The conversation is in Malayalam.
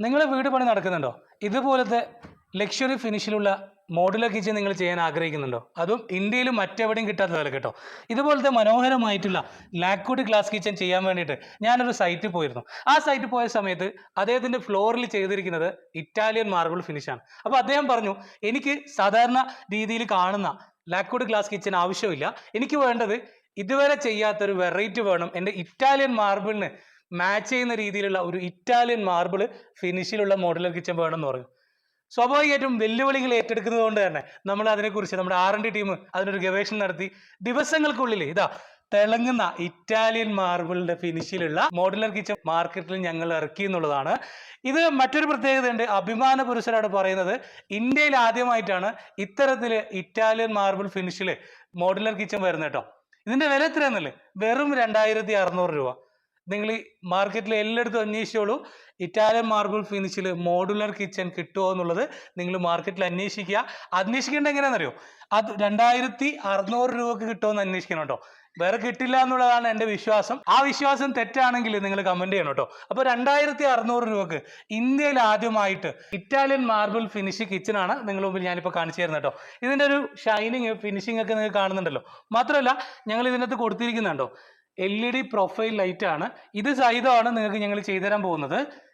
നിങ്ങളെ വീട് പണി നടക്കുന്നുണ്ടോ? ഇതുപോലത്തെ ലക്ഷറി ഫിനിഷിലുള്ള മോഡുലർ കിച്ചൺ നിങ്ങൾ ചെയ്യാൻ ആഗ്രഹിക്കുന്നുണ്ടോ? അതും ഇന്ത്യയിൽ മറ്റെവിടെയും കിട്ടാത്ത വില കേട്ടോ. ഇതുപോലത്തെ മനോഹരമായിട്ടുള്ള ലാക്വുഡ് ഗ്ലാസ് കിച്ചൺ ചെയ്യാൻ വേണ്ടിയിട്ട് ഞാനൊരു സൈറ്റിൽ പോയിരുന്നു. ആ സൈറ്റിൽ പോയ സമയത്ത് അദ്ദേഹത്തിന്റെ ഫ്ലോറിൽ ചെയ്തിരിക്കുന്നത് ഇറ്റാലിയൻ മാർബിൾ ഫിനിഷാണ് അപ്പോൾ അദ്ദേഹം പറഞ്ഞു എനിക്ക് സാധാരണ രീതിയിൽ കാണുന്ന ലാക്വുഡ് ഗ്ലാസ് കിച്ചൺ ആവശ്യമില്ല. എനിക്ക് വേണ്ടത് ഇതുവരെ ചെയ്യാത്തൊരു വെറൈറ്റി വേണം. എന്റെ ഇറ്റാലിയൻ മാർബിളിന് മാച്ച് ചെയ്യുന്ന രീതിയിലുള്ള ഒരു ഇറ്റാലിയൻ മാർബിൾ ഫിനിഷിലുള്ള മോഡുലർ കിച്ചൺ എന്ന് പറഞ്ഞു സ്വാഭാവികമായിട്ടും വെല്ലുവിളികൾ ഏറ്റെടുക്കുന്നത് കൊണ്ട് തന്നെ നമ്മൾ അതിനെക്കുറിച്ച് നമ്മുടെ ആർ എൻ ഡി ടീം അതിനൊരു ഗവേഷണം നടത്തി ദിവസങ്ങൾക്കുള്ളിൽ ഇതാ തിളങ്ങുന്ന ഇറ്റാലിയൻ മാർബിളിന്റെ ഫിനിഷിലുള്ള മോഡുലർ കിച്ചൺ മാർക്കറ്റിൽ ഞങ്ങൾ ഇറക്കി എന്നുള്ളതാണ്. ഇത് മറ്റൊരു പ്രത്യേകതയുണ്ട്. അഭിമാന പുരുഷരാണ് പറയുന്നത്. ഇന്ത്യയിൽ ആദ്യമായിട്ടാണ് ഇത്തരത്തിൽ ഇറ്റാലിയൻ മാർബിൾ ഫിനിഷിൽ മോഡുലർ കിച്ചൺ വരുന്നത് കേട്ടോ. ഇതിന്റെ വില എത്രയാണെന്നല്ലേ വെറും രണ്ടായിരത്തി അറുന്നൂറ് രൂപ. നിങ്ങൾ ഈ മാർക്കറ്റിൽ എല്ലായിടത്തും അന്വേഷിച്ചോളൂ. ഇറ്റാലിയൻ മാർബിൾ ഫിനിഷിൽ മോഡുലർ കിച്ചൺ കിട്ടുമോ എന്നുള്ളത് നിങ്ങൾ മാർക്കറ്റിൽ അന്വേഷിക്കുക. അന്വേഷിക്കേണ്ട എങ്ങനെയാണെന്നറിയോ? അത് രണ്ടായിരത്തി അറുന്നൂറ് രൂപക്ക് കിട്ടുമെന്ന് അന്വേഷിക്കണം കേട്ടോ. വേറെ കിട്ടില്ല എന്നുള്ളതാണ് എന്റെ വിശ്വാസം. ആ വിശ്വാസം തെറ്റാണെങ്കിൽ നിങ്ങൾ കമന്റ് ചെയ്യണം കേട്ടോ. അപ്പോൾ രണ്ടായിരത്തി അറുന്നൂറ് രൂപക്ക് ഇന്ത്യയിൽ ആദ്യമായിട്ട് ഇറ്റാലിയൻ മാർബിൾ ഫിനിഷ് കിച്ചണാണ് നിങ്ങൾ മുമ്പിൽ ഞാനിപ്പോൾ കാണിച്ചു തരുന്നത് കേട്ടോ. ഇതിന്റെ ഒരു ഷൈനിങ് ഫിനിഷിംഗ് ഒക്കെ നിങ്ങൾ കാണുന്നുണ്ടല്ലോ. മാത്രമല്ല ഞങ്ങൾ ഇതിനകത്ത് കൊടുത്തിരിക്കുന്നുണ്ടോ L E D profile light ആണ്. ഇത് സഹിതമാണ് നിങ്ങൾക്ക് ഞങ്ങൾ ചെയ്തുതരാൻ പോകുന്നത്.